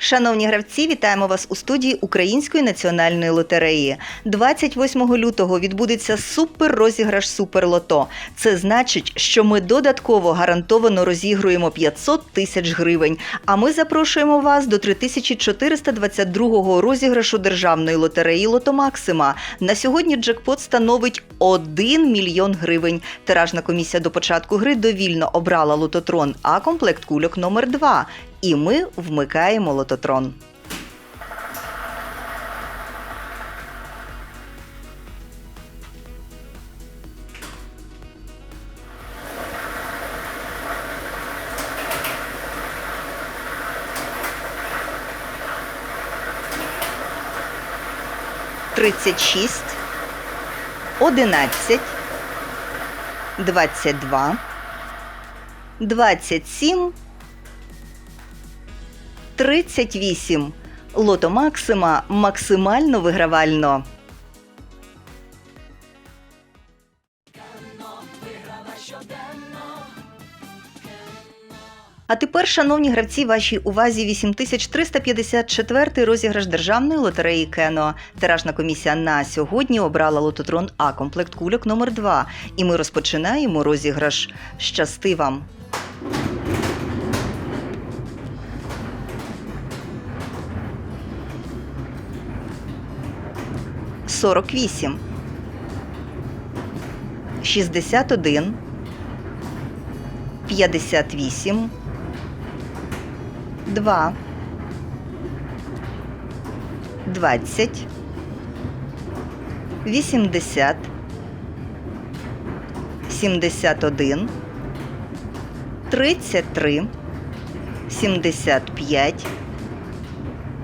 Шановні гравці, вітаємо вас у студії Української національної лотереї. 28 лютого відбудеться супер розіграш Суперлото. Це значить, що ми додатково гарантовано розігруємо 500 тисяч гривень. А ми запрошуємо вас до 3422 розіграшу державної лотереї Лото Максима. На сьогодні джекпот становить 1 мільйон гривень. Тиражна комісія до початку гри довільно обрала лототрон, а комплект кульок номер 2 І ми вмикаємо лототрон. Тридцять шість, одинадцять, двадцять два, двадцять сім, тридцять вісім. Лото Максима максимально вигравально. А тепер, шановні гравці, вашій увазі 8354 розіграш державної лотереї Кено. Тиражна комісія на сьогодні обрала лототрон А комплект кульок номер 2 І ми розпочинаємо розіграш. Щасти вам! 48, 61, 58, 2, 20, 80, 71, 33, 75,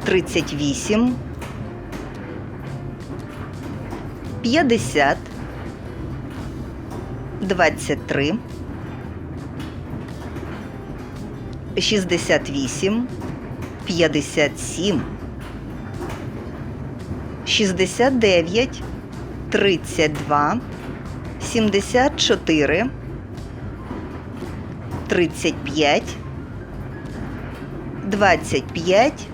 38, 50, 23, 68, 57, 69, 32, 74, 35, 25,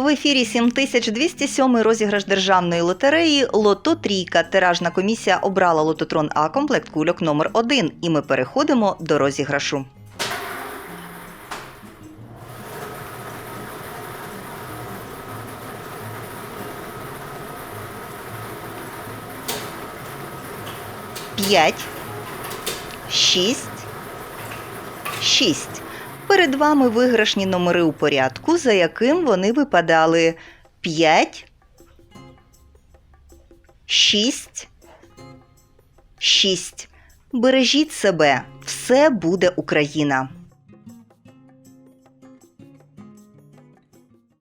В ефірі 7207 розіграш державної лотереї Лото Трійка. Тиражна комісія обрала лототрон А комплект кульок номер 1 І ми переходимо до розіграшу. П'ять, шість, шість. Перед вами виграшні номери у порядку, за яким вони випадали 5, 6, 6. Бережіть себе, все буде Україна.